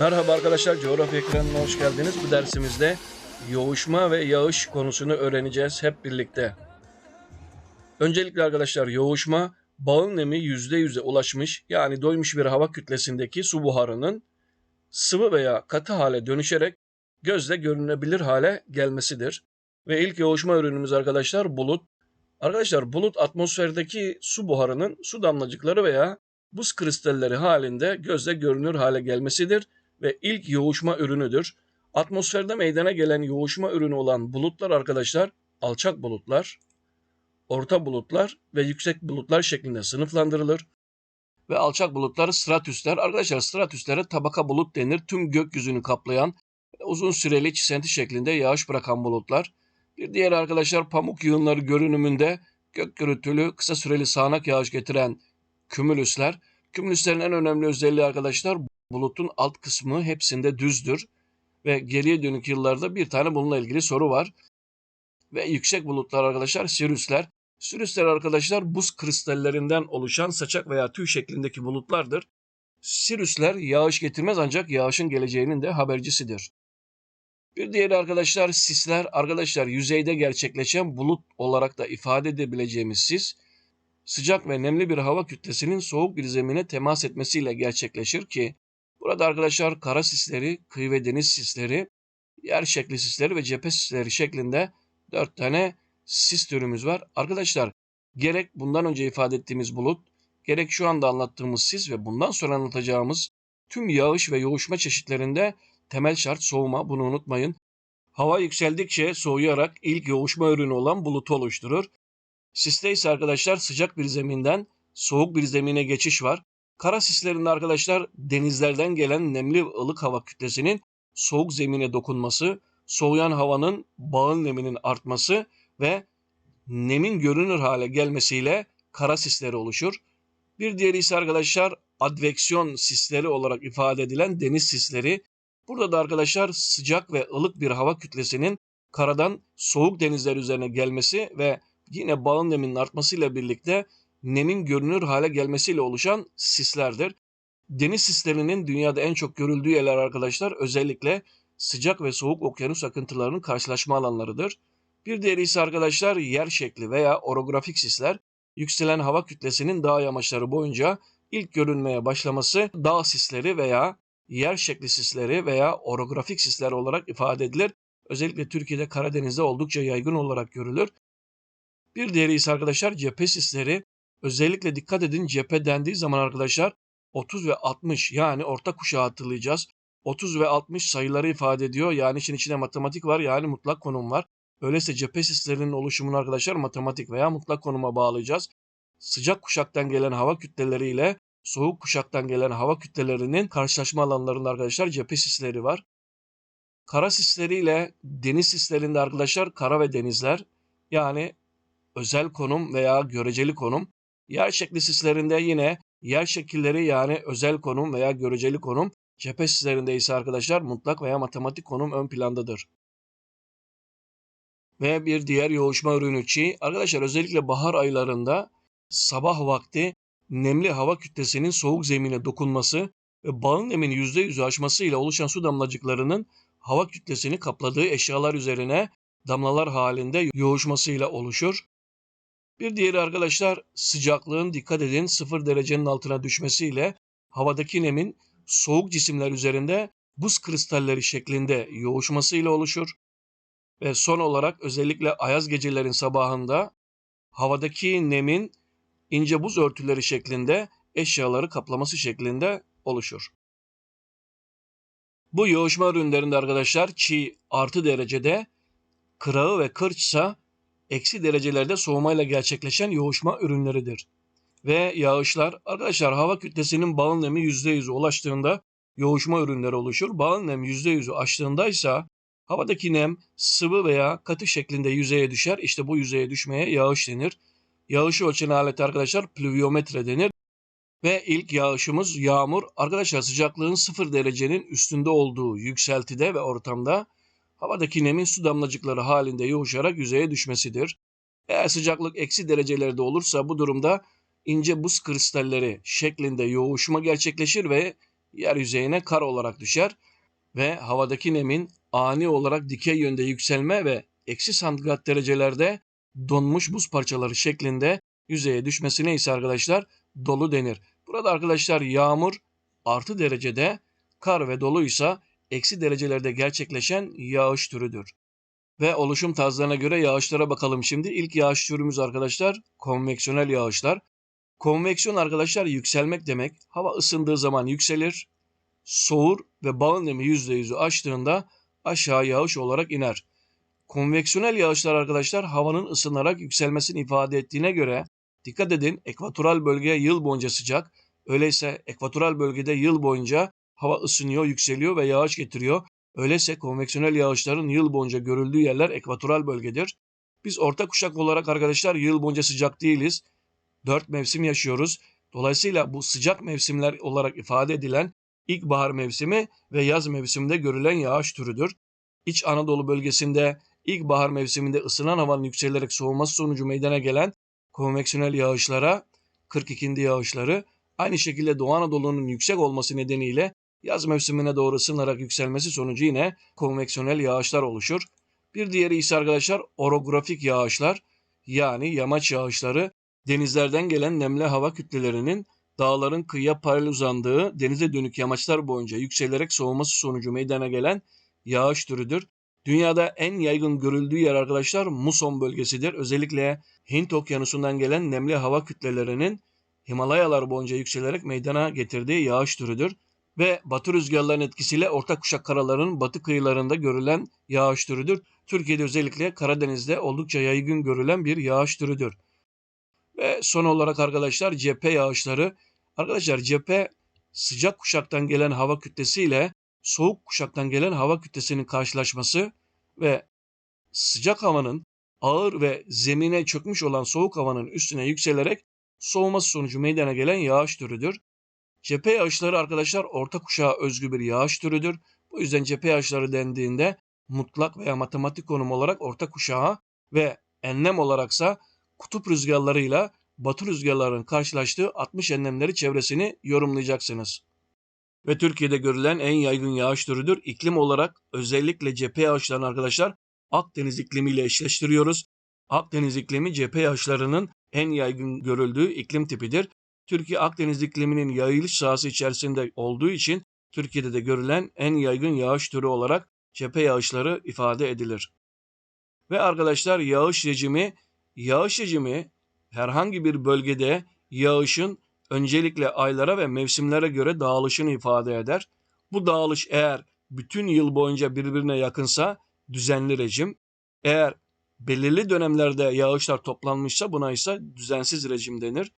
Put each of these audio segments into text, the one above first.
Merhaba arkadaşlar, coğrafya ekranına hoş geldiniz. Bu dersimizde yoğuşma ve yağış konusunu öğreneceğiz hep birlikte. Öncelikle arkadaşlar yoğuşma, bağın nemi %100'e ulaşmış yani doymuş bir hava kütlesindeki su buharının sıvı veya katı hale dönüşerek gözle görünebilir hale gelmesidir. Ve ilk yoğuşma ürünümüz arkadaşlar bulut. Arkadaşlar bulut atmosferdeki su buharının su damlacıkları veya buz kristalleri halinde gözle görünür hale gelmesidir ve ilk yoğuşma ürünüdür. Atmosferde meydana gelen yoğuşma ürünü olan bulutlar arkadaşlar alçak bulutlar, orta bulutlar ve yüksek bulutlar şeklinde sınıflandırılır. Ve alçak bulutlar stratüsler. Arkadaşlar stratüslere tabaka bulut denir. Tüm gökyüzünü kaplayan uzun süreli çisenti şeklinde yağış bırakan bulutlar. Bir diğer arkadaşlar pamuk yığınları görünümünde gök gürültülü kısa süreli sağanak yağış getiren kümülüsler. Kümülüslerin en önemli özelliği arkadaşlar bulutun alt kısmı hepsinde düzdür. Ve geriye dönük yıllarda bir tane bununla ilgili soru var. Ve yüksek bulutlar arkadaşlar sirüsler. Sirüsler arkadaşlar buz kristallerinden oluşan saçak veya tüy şeklindeki bulutlardır. Sirüsler yağış getirmez ancak yağışın geleceğinin de habercisidir. Bir diğeri arkadaşlar sisler. Arkadaşlar yüzeyde gerçekleşen bulut olarak da ifade edebileceğimiz sis sıcak ve nemli bir hava kütlesinin soğuk bir zemine temas etmesiyle gerçekleşir ki burada arkadaşlar kara sisleri, kıyı ve deniz sisleri, yer şekli sisleri ve cephe sisleri şeklinde dört tane sis türümüz var. Arkadaşlar gerek bundan önce ifade ettiğimiz bulut, gerek şu anda anlattığımız sis ve bundan sonra anlatacağımız tüm yağış ve yoğuşma çeşitlerinde temel şart soğuma bunu unutmayın. Hava yükseldikçe soğuyarak ilk yoğuşma ürünü olan bulutu oluşturur. Siste ise arkadaşlar sıcak bir zeminden soğuk bir zemine geçiş var. Kara sislerinde arkadaşlar denizlerden gelen nemli ılık hava kütlesinin soğuk zemine dokunması, soğuyan havanın bağın neminin artması ve nemin görünür hale gelmesiyle kara sisleri oluşur. Bir diğeri ise arkadaşlar adveksiyon sisleri olarak ifade edilen deniz sisleri. Burada da arkadaşlar sıcak ve ılık bir hava kütlesinin karadan soğuk denizler üzerine gelmesi ve yine bağın neminin artmasıyla birlikte nemin görünür hale gelmesiyle oluşan sislerdir. Deniz sislerinin dünyada en çok görüldüğü yerler arkadaşlar özellikle sıcak ve soğuk okyanus akıntılarının karşılaşma alanlarıdır. Bir diğeri ise arkadaşlar yer şekli veya orografik sisler. Yükselen hava kütlesinin dağ yamaçları boyunca ilk görünmeye başlaması dağ sisleri veya yer şekli sisleri veya orografik sisler olarak ifade edilir. Özellikle Türkiye'de Karadeniz'de oldukça yaygın olarak görülür. Bir diğeri ise arkadaşlar cephe sisleri. Özellikle dikkat edin cephe dendiği zaman arkadaşlar 30 ve 60 yani orta kuşağı hatırlayacağız. 30 ve 60 sayıları ifade ediyor. Yani için içinde matematik var yani mutlak konum var. Öyleyse cephe sislerinin oluşumunu arkadaşlar matematik veya mutlak konuma bağlayacağız. Sıcak kuşaktan gelen hava kütleleriyle soğuk kuşaktan gelen hava kütlelerinin karşılaşma alanlarında arkadaşlar cephe sisleri var. Kara sisleriyle deniz sislerinde arkadaşlar kara ve denizler yani özel konum veya göreceli konum. Yer şekli sislerinde yine yer şekilleri yani özel konum veya göreceli konum. Cephe sislerinde ise arkadaşlar mutlak veya matematik konum ön plandadır. Ve bir diğer yoğuşma ürünü çiğ. Arkadaşlar özellikle bahar aylarında sabah vakti nemli hava kütlesinin soğuk zemine dokunması ve bağın nemini %100'ü aşmasıyla oluşan su damlacıklarının hava kütlesini kapladığı eşyalar üzerine damlalar halinde yoğuşmasıyla oluşur. Bir diğeri arkadaşlar sıcaklığın dikkat edin 0 derecenin altına düşmesiyle havadaki nemin soğuk cisimler üzerinde buz kristalleri şeklinde yoğuşmasıyla oluşur. Ve son olarak özellikle ayaz gecelerin sabahında havadaki nemin ince buz örtüleri şeklinde eşyaları kaplaması şeklinde oluşur. Bu yoğuşma ürünlerinde arkadaşlar çiğ artı derecede, kırağı ve kırçsa eksi derecelerde soğumayla gerçekleşen yoğuşma ürünleridir. Ve yağışlar arkadaşlar hava kütlesinin bağın nemi %100'e ulaştığında yoğuşma ürünleri oluşur. Bağın nem %100'ü aştığında havadaki nem sıvı veya katı şeklinde yüzeye düşer. İşte bu yüzeye düşmeye yağış denir. Yağışı ölçen alet arkadaşlar pluviometre denir. Ve ilk yağışımız yağmur. Arkadaşlar sıcaklığın 0 derecenin üstünde olduğu yükseltide ve ortamda havadaki nemin su damlacıkları halinde yoğuşarak yüzeye düşmesidir. Eğer sıcaklık eksi derecelerde olursa bu durumda ince buz kristalleri şeklinde yoğuşma gerçekleşir ve yer yüzeyine kar olarak düşer ve havadaki nemin ani olarak dikey yönde yükselme ve eksi santigrat derecelerde donmuş buz parçaları şeklinde yüzeye düşmesine ise arkadaşlar dolu denir. Burada arkadaşlar yağmur artı derecede, kar ve dolu ise eksi derecelerde gerçekleşen yağış türüdür. Ve oluşum tarzlarına göre yağışlara bakalım şimdi. İlk yağış türümüz arkadaşlar konveksiyonel yağışlar. Konveksiyon arkadaşlar yükselmek demek. Hava ısındığı zaman yükselir, soğur ve bağın nemi %100'ü aştığında aşağı yağış olarak iner. Konveksiyonel yağışlar arkadaşlar havanın ısınarak yükselmesini ifade ettiğine göre dikkat edin ekvatoral bölge yıl boyunca sıcak. Öyleyse ekvatoral bölgede yıl boyunca hava ısınıyor, yükseliyor ve yağış getiriyor. Öyleyse konveksiyonel yağışların yıl boyunca görüldüğü yerler ekvatoral bölgedir. Biz orta kuşak olarak arkadaşlar yıl boyunca sıcak değiliz. Dört mevsim yaşıyoruz. Dolayısıyla bu sıcak mevsimler olarak ifade edilen ilkbahar mevsimi ve yaz mevsiminde görülen yağış türüdür. İç Anadolu bölgesinde ilkbahar mevsiminde ısınan havanın yükselerek soğuması sonucu meydana gelen konveksiyonel yağışlara 42. yağışları aynı şekilde Doğu Anadolu'nun yüksek olması nedeniyle yaz mevsimine doğru ısınarak yükselmesi sonucu yine konveksiyonel yağışlar oluşur. Bir diğeri ise arkadaşlar orografik yağışlar yani yamaç yağışları denizlerden gelen nemli hava kütlelerinin dağların kıyıya paralel uzandığı denize dönük yamaçlar boyunca yükselerek soğuması sonucu meydana gelen yağış türüdür. Dünyada en yaygın görüldüğü yer arkadaşlar muson bölgesidir. Özellikle Hint okyanusundan gelen nemli hava kütlelerinin Himalayalar boyunca yükselerek meydana getirdiği yağış türüdür. Ve batı rüzgarların etkisiyle orta kuşak karaların batı kıyılarında görülen yağış türüdür. Türkiye'de özellikle Karadeniz'de oldukça yaygın görülen bir yağış türüdür. Ve son olarak arkadaşlar cephe yağışları. Arkadaşlar cephe sıcak kuşaktan gelen hava kütlesiyle soğuk kuşaktan gelen hava kütlesinin karşılaşması ve sıcak havanın ağır ve zemine çökmüş olan soğuk havanın üstüne yükselerek soğuması sonucu meydana gelen yağış türüdür. Cephe yağışları arkadaşlar orta kuşağa özgü bir yağış türüdür. Bu yüzden cephe yağışları dendiğinde mutlak veya matematik konum olarak orta kuşağa ve enlem olaraksa kutup rüzgarlarıyla batı rüzgarlarının karşılaştığı 60 enlemleri çevresini yorumlayacaksınız. Ve Türkiye'de görülen en yaygın yağış türüdür. İklim olarak özellikle cephe yağışlarını arkadaşlar Akdeniz iklimiyle eşleştiriyoruz. Akdeniz iklimi cephe yağışlarının en yaygın görüldüğü iklim tipidir. Türkiye Akdeniz ikliminin yayılış sahası içerisinde olduğu için Türkiye'de de görülen en yaygın yağış türü olarak cephe yağışları ifade edilir. Ve arkadaşlar yağış rejimi, yağış rejimi herhangi bir bölgede yağışın öncelikle aylara ve mevsimlere göre dağılışını ifade eder. Bu dağılış eğer bütün yıl boyunca birbirine yakınsa düzenli rejim. Eğer belirli dönemlerde yağışlar toplanmışsa buna ise düzensiz rejim denir.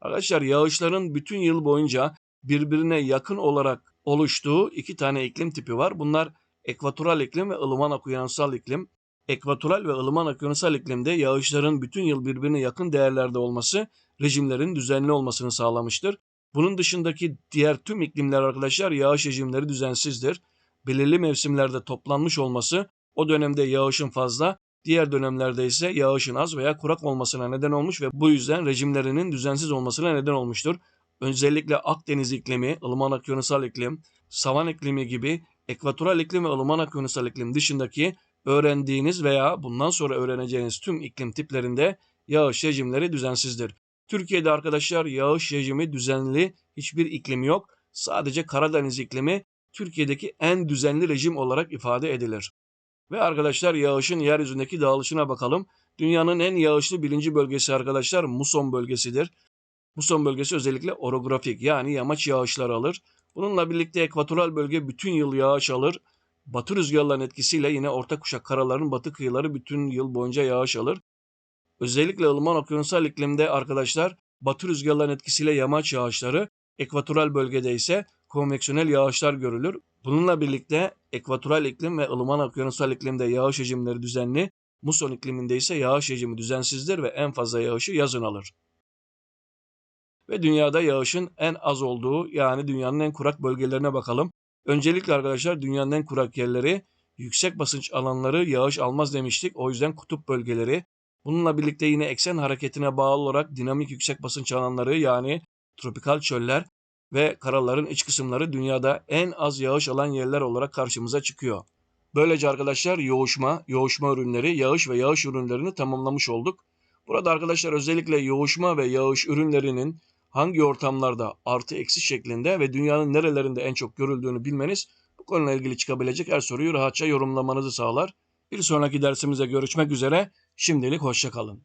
Arkadaşlar yağışların bütün yıl boyunca birbirine yakın olarak oluştuğu iki tane iklim tipi var. Bunlar ekvatoral iklim ve ılıman okyanusal iklim. Ekvatoral ve ılıman okyanusal iklimde yağışların bütün yıl birbirine yakın değerlerde olması rejimlerin düzenli olmasını sağlamıştır. Bunun dışındaki diğer tüm iklimler arkadaşlar yağış rejimleri düzensizdir. Belirli mevsimlerde toplanmış olması o dönemde yağışın fazla, diğer dönemlerde ise yağışın az veya kurak olmasına neden olmuş ve bu yüzden rejimlerinin düzensiz olmasına neden olmuştur. Özellikle Akdeniz iklimi, ılıman okyanusal iklim, savan iklimi gibi ekvatoral iklim ve ılıman okyanusal iklim dışındaki öğrendiğiniz veya bundan sonra öğreneceğiniz tüm iklim tiplerinde yağış rejimleri düzensizdir. Türkiye'de arkadaşlar yağış rejimi düzenli hiçbir iklim yok. Sadece Karadeniz iklimi Türkiye'deki en düzenli rejim olarak ifade edilir. Ve arkadaşlar yağışın yeryüzündeki dağılışına bakalım. Dünyanın en yağışlı birinci bölgesi arkadaşlar muson bölgesidir. Muson bölgesi özellikle orografik yani yamaç yağışları alır. Bununla birlikte ekvatoral bölge bütün yıl yağış alır. Batı rüzgarların etkisiyle yine orta kuşak karaların batı kıyıları bütün yıl boyunca yağış alır. Özellikle ılıman okyanusal iklimde arkadaşlar batı rüzgarların etkisiyle yamaç yağışları, ekvatoral bölgede ise konveksiyonel yağışlar görülür. Bununla birlikte ekvatoral iklim ve ılıman okyanusal iklimde yağış rejimleri düzenli, muson ikliminde ise yağış rejimi düzensizdir ve en fazla yağışı yazın alır. Ve dünyada yağışın en az olduğu yani dünyanın en kurak bölgelerine bakalım. Öncelikle arkadaşlar dünyanın en kurak yerleri yüksek basınç alanları yağış almaz demiştik. O yüzden kutup bölgeleri. Bununla birlikte yine eksen hareketine bağlı olarak dinamik yüksek basınç alanları yani tropikal çöller ve karaların iç kısımları dünyada en az yağış alan yerler olarak karşımıza çıkıyor. Böylece arkadaşlar yoğuşma, yoğuşma ürünleri, yağış ve yağış ürünlerini tamamlamış olduk. Burada arkadaşlar özellikle yoğuşma ve yağış ürünlerinin hangi ortamlarda artı eksi şeklinde ve dünyanın nerelerinde en çok görüldüğünü bilmeniz bu konuyla ilgili çıkabilecek her soruyu rahatça yorumlamanızı sağlar. Bir sonraki dersimize görüşmek üzere. Şimdilik hoşçakalın.